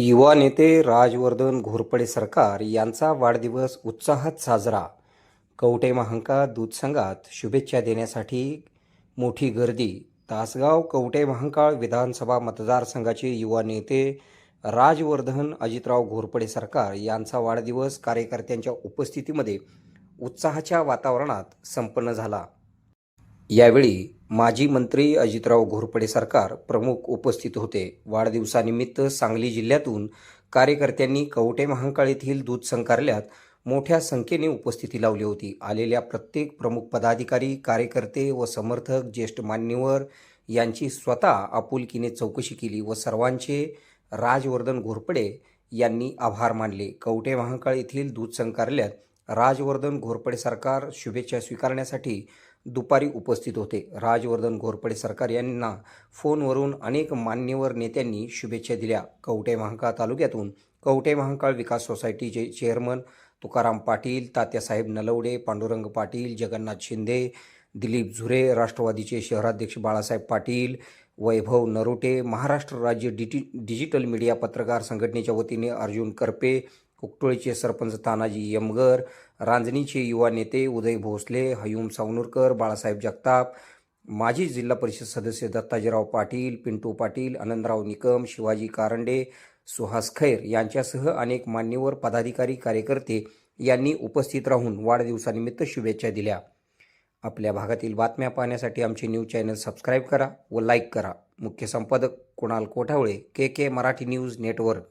युवा नेते राजवर्धन घोरपडे सरकार यांचा वाढदिवस उत्साहात साजरा. कवटे महांका दूध संघात शुभेच्छा देण्यासाठी मोठी गर्दी. तासगाव कवटे महांकाळ विधानसभा मतदारसंघाचे युवा नेते राजवर्धन अजितराव घोरपडे सरकार यांचा वाढदिवस कार्यकर्त्यांच्या उपस्थितीमध्ये उत्साहाच्या वातावरणात संपन्न झाला. यावेळी माजी मंत्री अजितराव घोरपडे सरकार प्रमुख उपस्थित होते. वाढदिवसानिमित्त सांगली जिल्ह्यातून कार्यकर्त्यांनी कवटे महांकाळ येथील दूध संकारल्यात मोठ्या संख्येने उपस्थिती लावली होती. आलेल्या प्रत्येक प्रमुख पदाधिकारी कार्यकर्ते व समर्थक ज्येष्ठ मान्यवर यांची स्वतः आपुलकीने चौकशी केली व सर्वांचे राजवर्धन घोरपडे यांनी आभार मानले. कवटे महांकाळ येथील दूध संकारल्यात राजवर्धन घोरपडे सरकार शुभेच्छा स्वीकारण्यासाठी दुपारी उपस्थित होते. राजवर्धन घोरपडे सरकार यांना फोनवरून अनेक मान्यवर नेत्यांनी शुभेच्छा दिल्या. कवटे महांकाळ तालुक्यातून कवटे महांकाळ विकास सोसायटीचे चेअरमन तुकाराम पाटील तात्यासाहेब नलवडे पांडुरंग पाटील जगन्नाथ शिंदे दिलीप झुरे राष्ट्रवादीचे शहराध्यक्ष बाळासाहेब पाटील वैभव नरोटे महाराष्ट्र राज्य डिटि डिजिटल मीडिया पत्रकार संघटनेच्या वतीने अर्जुन करपे कुकटोळीचे सरपंच तानाजी यमगर रांजणीचे युवा नेते उदय भोसले हयूम सावनूरकर बाळासाहेब जगताप माजी जिल्हा परिषद सदस्य दत्ताजीराव पाटील पिंटू पाटील आनंदराव निकम शिवाजी कारंडे सुहास खैर यांच्यासह अनेक मान्यवर पदाधिकारी कार्यकर्ते यांनी उपस्थित राहून वाढदिवसानिमित्त शुभेच्छा दिल्या. आपल्या भागातील बातम्या पाहण्यासाठी आमचे न्यूज चॅनल सबस्क्राईब करा व लाईक करा. मुख्य संपादक Kunal Kothawale K K Marathi news network.